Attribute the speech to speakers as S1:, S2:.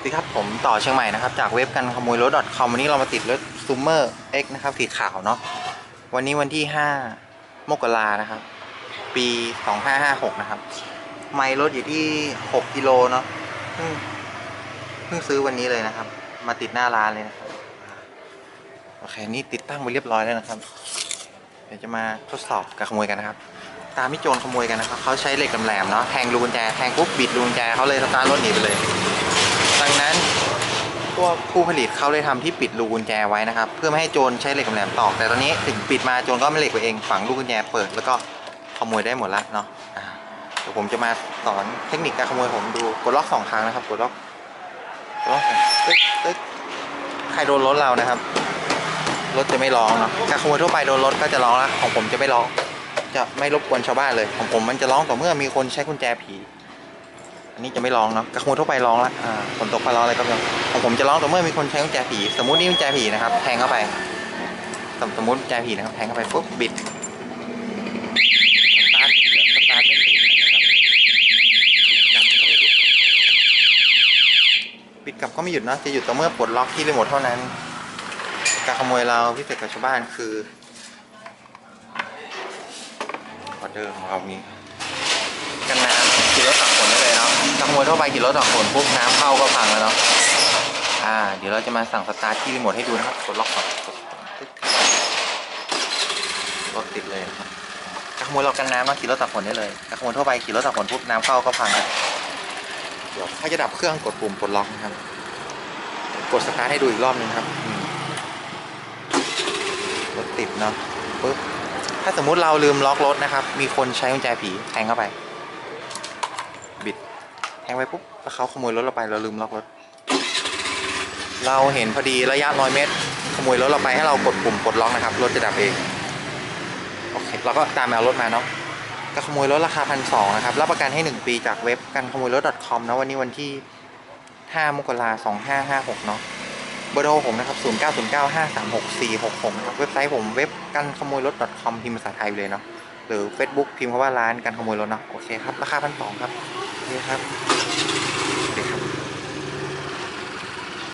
S1: สวัสดีครับผมต่อเชียงใหม่นะครับจากเว็บกันขโมยรถ .com วันนี้เรามาติดรถซูเมอร์ X นะครับสีขาวเนาะวันนี้วันที่ 5 มกรานะครับ ปี 2556 นะครับ ไมล์รถอยู่ที่ 6กิโลเนาะเพิ่งเพิ่งซื้อวันนี้เลยนะครับ มาติดหน้าร้านเลยนะครับโอเคนี่ติดตั้งไว้เรียบร้อยแล้วนะครับ เดี๋ยวจะมาทดสอบการขโมยกันนะครับ ตามที่โจรขโมยกันนะครับเขาใช้เหล็กแหลมเนาะแทงรูกุญแจแทงปุ๊บบิดรูกุญแจเขาเลยสตาร์ทรถหนีไปเลย งนั้นพวผู้ผลิตเขาเลยทำที่ปิดรูกุญแจไว้นะครับ เพื่อไม่ให้โจรใช้เหล็กแหลมตอกแต่ตอนนี้ถึงปิดมาโจรก็ไม่เหล็กไปเองฝังลูกกุญแจเปิดแล้วก็ขโมยได้หมดล้วเนาะเดี๋ยวผมจะมาสอนเทคนิคการขโมยผมดูกดล็อกสองครั้งนะครับกดล็อกกดล็อกตึ๊กตึ๊กใครโดนรถเรานะครับรถจะไม่ร้องเนาะการขโมยทั่วไปโดนรถก็จะร้องล้วของผมจะไม่ร้อง จะไม่รบกวนชาวบ้านเลย ของผมมันจะร้องต่อเมื่อมีคนใช้กุญแจผี นนี้จะไม่ร้องเนาะกระโมยทั่วไปร้องละอ่าฝนตกฟ้าร้องอะไรก็ยังของผมจะร้องแต่เมื่อมีคนใช้กุญแจผี สมมุตินี่กุญแจผีนะครับแทงเข้าไป สมสมมติกุญแจผีนะครับแทงเข้าไปปุ๊บบิดสตาร์ทสตาร์ทไม่ติดนะครับจับก็ไม่หยุดปิดกลับก็ไม่หยุดนะจะหยุดต่อเมื่อปลดล็อกที่รีโมทเท่านั้น การขโมยเราพิเศษกับชาวบ้านคือออเดอร์ของเรานี้กันน้ำขี่รถตักฝนได้เลยเนะ นักมวยทั่วไปขี่รถตักฝนปุ๊บน้ำเข้าก็พังแล้วเนาะอ่า เดี๋ยวเราจะมาสั่งสตาร์ทที่รีโมทให้ดูนะครับกดล็อกก่อนรถติดเลยนะครับนักมวยเรากันน้ำมาขี่รถตักฝนได้เลยนักมวยทั่วไปขี่รถตักฝนปุ๊บน้ำเข้าก็พังแล้วเดี๋ยวถ้าจะดับเครื่องกดปุ่มปลดล็อกนะครับ กดสตาร์ทให้ดูอีกรอบนึงครับรถติดเนาะปุ๊บถ้าสมมุติเราลืมล็อกรถนะครับ มีคนใช้กุญแจผีแทงเข้าไป งไปปุ๊บแล้วเขาขโมยรถเราไปเราลืมล็อกรถ เราเห็นพอดีระยะร้อยเมตร ขโมยรถเราไปให้เรากดปุ่มปลดล็อกนะครับรถจะดับเองโอเคเราก็ตามแมวรถมาเนาะก็ขโมยรถราคาพันสองนะครับรับประกันให้ 1 ปีจากเว็บกันขโมยรถ .com นะวันนี้วันที่ 5 มกราคม2556เนาะเบอร์โทรผมนะครับ 0995364666นะครับเว็บไซต์ผมเว็บกันขโมยรถ .com พิมพ์ภาษาไทยเลยเนาะหรือ Facebook พิมพ์คำว่าร้านกันขโมยรถเนาะโอเคครับ ราคาพันสองครับ นี่ครับ